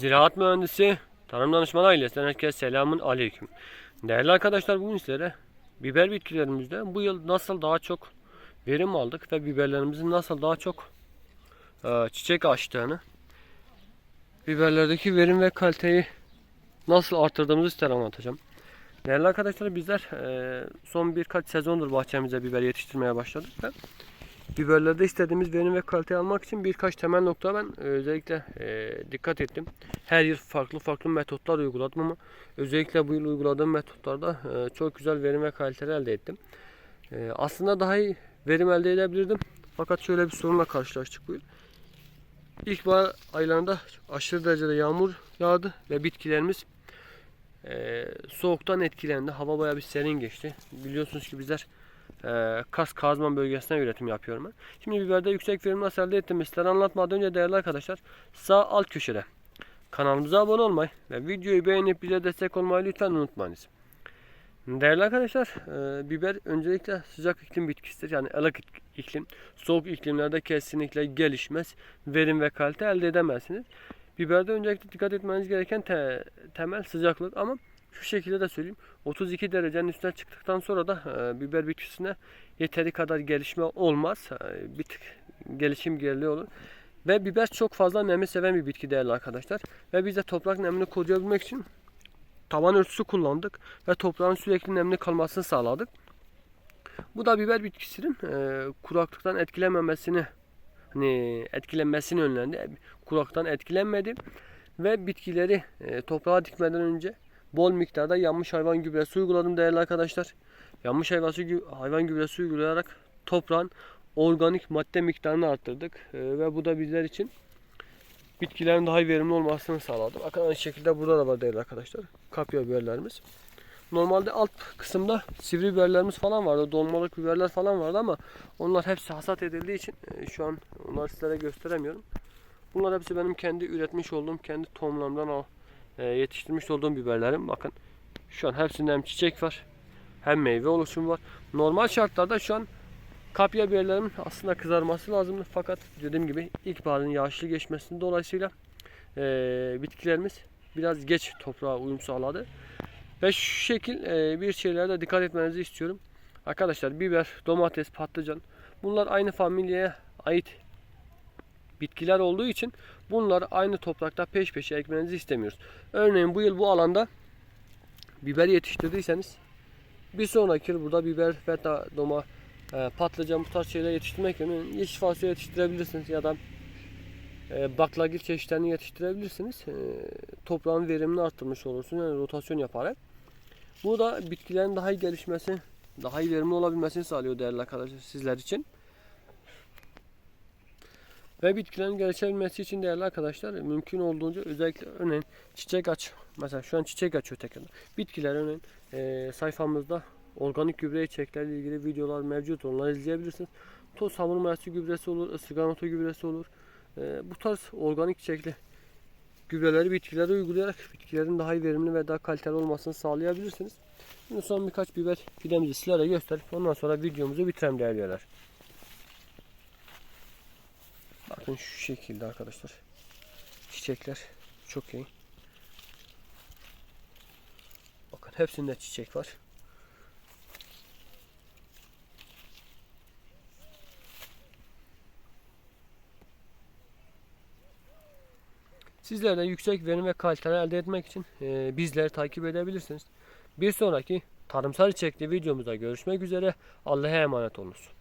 Ziraat mühendisi, tarım danışmanı ailesinden herkese selamun aleyküm. Değerli arkadaşlar bugün sizlere biber bitkilerimizde bu yıl nasıl daha çok verim aldık ve biberlerimizin nasıl daha çok e, çiçek açtığını, biberlerdeki verim ve kaliteyi nasıl arttırdığımızı size anlatacağım. Değerli arkadaşlar bizler e, son birkaç sezondur bahçemize biber yetiştirmeye başladık ve biberlerde istediğimiz verim ve kalite almak için birkaç temel nokta ben e, özellikle e, dikkat ettim. Her yıl farklı farklı metotlar uyguladım ama özellikle bu yıl uyguladığım metotlarda e, çok güzel verim ve kaliteler elde ettim. Aslında daha iyi verim elde edebilirdim. Fakat şöyle bir sorunla karşılaştık bu yıl. İlkbahar aylarında aşırı derecede yağmur yağdı ve bitkilerimiz soğuktan etkilendi. Hava bayağı bir serin geçti. Biliyorsunuz ki bizler e, Kars Kazman bölgesine üretim yapıyorum ben. Şimdi biberde yüksek verim nasıl elde ettim sizlere anlatmadan önce değerli arkadaşlar sağ alt köşede kanalımıza abone olmayı ve videoyu beğenip bize destek olmayı lütfen unutmayınız. Değerli arkadaşlar e, biber öncelikle sıcak iklim bitkisidir. Yani ılık iklim. Soğuk iklimlerde kesinlikle gelişmez. Verim ve kalite elde edemezsiniz. Biberde öncelikle dikkat etmeniz gereken te- temel sıcaklık ama şu şekilde de söyleyeyim. 32 derecenin üstüne çıktıktan sonra da e, biber bitkisine yeteri kadar gelişme olmaz. E, bir tık gelişim geriliği olur. Ve biber çok fazla nemi seven bir bitki değerli arkadaşlar. Ve biz de toprak nemini koruyabilmek için tavan örtüsü kullandık ve toprağın sürekli nemli kalmasını sağladık. Bu da biber bitkisinin e, kuraklıktan etkilenmemesini hani etkilenmesini önlendi. Kuraktan etkilenmedi ve bitkileri e, toprağa dikmeden önce bol miktarda yanmış hayvan gübresi uyguladım değerli arkadaşlar. Yanmış hayvası, gü- hayvan gübresi uygulayarak toprağın organik madde miktarını arttırdık E, ve bu da bizler için bitkilerin daha verimli olmasını sağladı. Bakın aynı şekilde burada da var değerli arkadaşlar. Kapya biberlerimiz. Normalde alt kısımda sivri biberlerimiz falan vardı. Dolmalık biberler falan vardı ama onlar hepsi hasat edildiği için e, şu an onları sizlere gösteremiyorum. Bunlar hepsi benim kendi üretmiş olduğum, kendi tohumlarımdan yetiştirmiş olduğum biberlerim. Bakın şu an hepsinde hem çiçek var hem meyve oluşumu var. Normal şartlarda şu an kapya biberlerimin aslında kızarması lazımdı. Fakat dediğim gibi ilkbaharın yağışlı geçmesinin dolayısıyla e, bitkilerimiz biraz geç toprağa uyum sağladı. Ve şu şekil e, bir şeylere de dikkat etmenizi istiyorum. Arkadaşlar biber, domates, patlıcan bunlar aynı familyaya ait bitkiler olduğu için bunları aynı toprakta peş peşe ekmenizi istemiyoruz. Örneğin bu yıl bu alanda biber yetiştirdiyseniz bir sonraki yıl burada biber ve da doma, e, patlıcan bu tarz şeyler yetiştirmek yerine yeşil fasulye yetiştirebilirsiniz ya da e, baklagil çeşitlerini yetiştirebilirsiniz. E, toprağın verimini arttırmış olursunuz. Yani rotasyon yaparak. Bu da bitkilerin daha iyi gelişmesi, daha iyi verimli olabilmesini sağlıyor değerli arkadaşlar sizler için. Ve bitkilerin gelişebilmesi için değerli arkadaşlar mümkün olduğunca özellikle örneğin çiçek aç. Mesela şu an çiçek açıyor tekrar. Bitkiler örneğin e, sayfamızda organik gübre içeriklerle ilgili videolar mevcut. Onları izleyebilirsiniz. Toz hamur mayası gübresi olur, ısırgan otu gübresi olur. E, bu tarz organik içerikli gübreleri bitkilere uygulayarak bitkilerin daha iyi verimli ve daha kaliteli olmasını sağlayabilirsiniz. Şimdi son birkaç biber fidemizi sizlere gösterip ondan sonra videomuzu bitirelim değerli üyeler. Bakın şu şekilde arkadaşlar. Çiçekler çok iyi. Bakın hepsinde çiçek var. Sizler de yüksek verim ve kaliteler elde etmek için e, bizleri takip edebilirsiniz. Bir sonraki tarımsal içerikli videomuzda görüşmek üzere. Allah'a emanet olunuz.